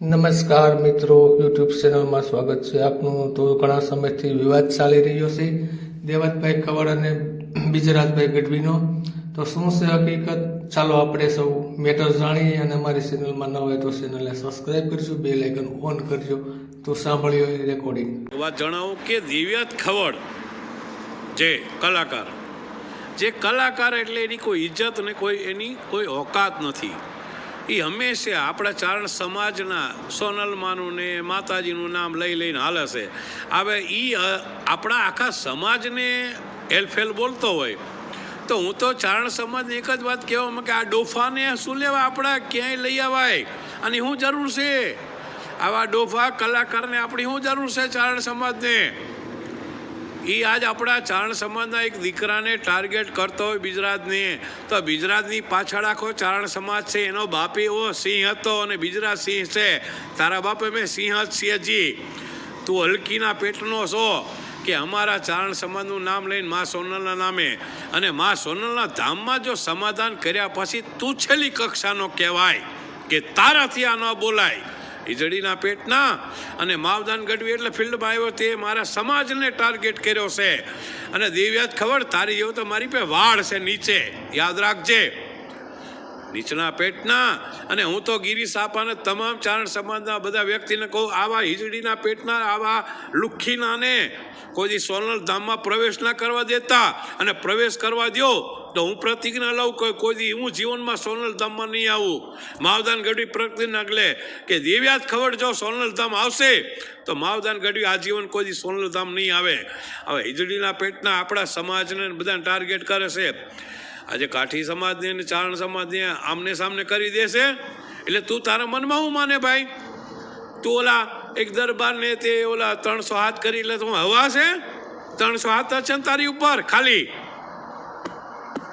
નમસ્કાર મિત્રો યુટ્યુબ ચેનલમાં સ્વાગત છે આપનું. તો ઘણા સમયથી વિવાદ ચાલી રહ્યો છે. દેવતભાઈ ખવડ અને બીજરાજભાઈ ગઢવીનો. તો શું છે હકીકત? ચાલો આપણે સૌ મેટર જાણીએ અને અમારી ચેનલમાં ન હોય તો ચેનલને સબસ્ક્રાઈબ કરજો બે લાઇકન ઓન કરજો. તો સાંભળ્યો એ રેકોર્ડિંગ વાત જણાવું કે દિવ્યાત ખવડ, જે કલાકાર જે કલાકાર એટલે એની કોઈ ઇજ્જત ને કોઈ એની કોઈ ઓકાત નથી. એ હંમેશા આપણા ચારણ સમાજના સોનલમાનું ને માતાજીનું નામ લઈ લઈને હાલે છે. હવે એ આપણા આખા સમાજને એલફેલ બોલતો હોય. તો હું તો ચારણ સમાજને એક જ વાત કહેવામાં કે આ ડોફાને શું લેવા આપણા ક્યાંય લઈ આવાય? અને શું જરૂર છે? આવા ડોફા કલાકારને આપણી શું જરૂર છે ચારણ સમાજને? એ આજ આપણા ચારણ સમાજના એક દીકરાને ટાર્ગેટ કરતો હોય બિજરાજને. તો બિજરાજની પાછળ આખો ચારણ સમાજ છે, એનો બાપ એવો સિંહ હતો અને બિજરાજ સિંહ છે. તારા બાપે મેં સિંહ જ સિંહજી તું હલકીના પેટનો છો કે અમારા ચારણ સમાજનું નામ લઈને મા સોનલના નામે. અને મા સોનલના ધામમાં જો સમાધાન કર્યા પછી તું છેલ્લી કક્ષાનો કહેવાય કે તારાથી આ ન બોલાય. ઈજડીના પેટના અને માવદાન ગઢવી એટલે ફિલ્ડમાં આવ્યો તે મારા સમાજને ટાર્ગેટ કર્યો છે. અને દિવ્યાત ખબર, તારી જેવું તો મારી પે વાળ છે નીચે. યાદ રાખજે. નીચના પેટના. અને હું તો ગિરી સાપાને તમામ ચારણ સમાજના બધા વ્યક્તિને કહું, આવા હિજડીના પેટના, આવા લુખ્ખીનાને કોઈ સોનલ ધામમાં પ્રવેશ ના કરવા દેતા અને પ્રવેશ કરવા દો તો હું પ્રતિજ્ઞા લઉં કોઈ દી હું જીવનમાં સોનલ ધામમાં નહીં આવું. માવદાન ગઢવી પ્રતિજ્ઞા લે કે દિવ્યાત ખબર જો સોનલ ધામ આવશે, તો માવદાન ગઢવી આજીવન કોઈ સોનલ ધામ નહીં આવે. હવે હિજડીના પેટના આપણા સમાજને બધાને ટાર્ગેટ કરે છે. આજે કાઠી સમાજને અને ચારણ સમાજને આમને સામને કરી દેશે. એટલે તું તારા મનમાં હું માને ભાઈ? તું ઓલા એક દરબાર ને તે ઓલા ત્રણસો હાથ કરી એટલે તું હવા છે? ત્રણસો હાથ છે ને તારી ઉપર? ખાલી.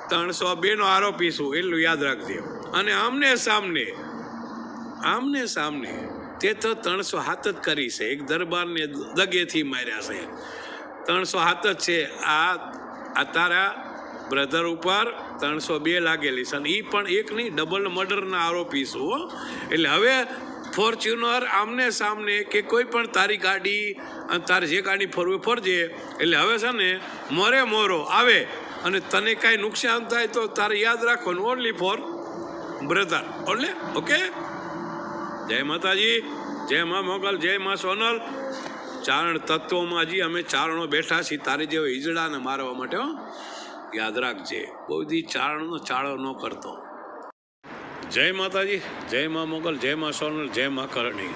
ત્રણસો બે નો આરોપી છું, એટલું યાદ રાખજે. અને આમને સામને આમને સામને તે તો ત્રણસો હાથ જ કરી છે. એક દરબારને દગેથી માર્યા છે. ત્રણસો હાથ જ છે. આ આ તારા બ્રધર ઉપર ત્રણસો બે લાગેલી છે. અને એ પણ એક નહીં ડબલ મર્ડરના આરોપી છું હો. એટલે હવે ફોર્ચ્યુનર આમને સામને કે કોઈ પણ તારી ગાડી અને તારે જે ગાડી ફરવી ફરજે. એટલે હવે છે ને, મોરે મોરો, આવે. અને તને કાંઈ નુકસાન થાય તો તારે યાદ રાખવાનું ઓનલી ફોર બ્રધર ઓલે ઓકે? જય માતાજી, જય મા મોગલ, જય મા સોનલ. ચારણ તત્વોમાં હજી અમે ચારણો બેઠા છીએ તારી જેવો ઈજડાને મારવા માટે, હો. યાદ રાખજે કોઈ દી ચારણનો ચાળો ન કરતો. જય માતાજી, જય મા મોગલ, જય મા સોનલ, જય મા કરણી.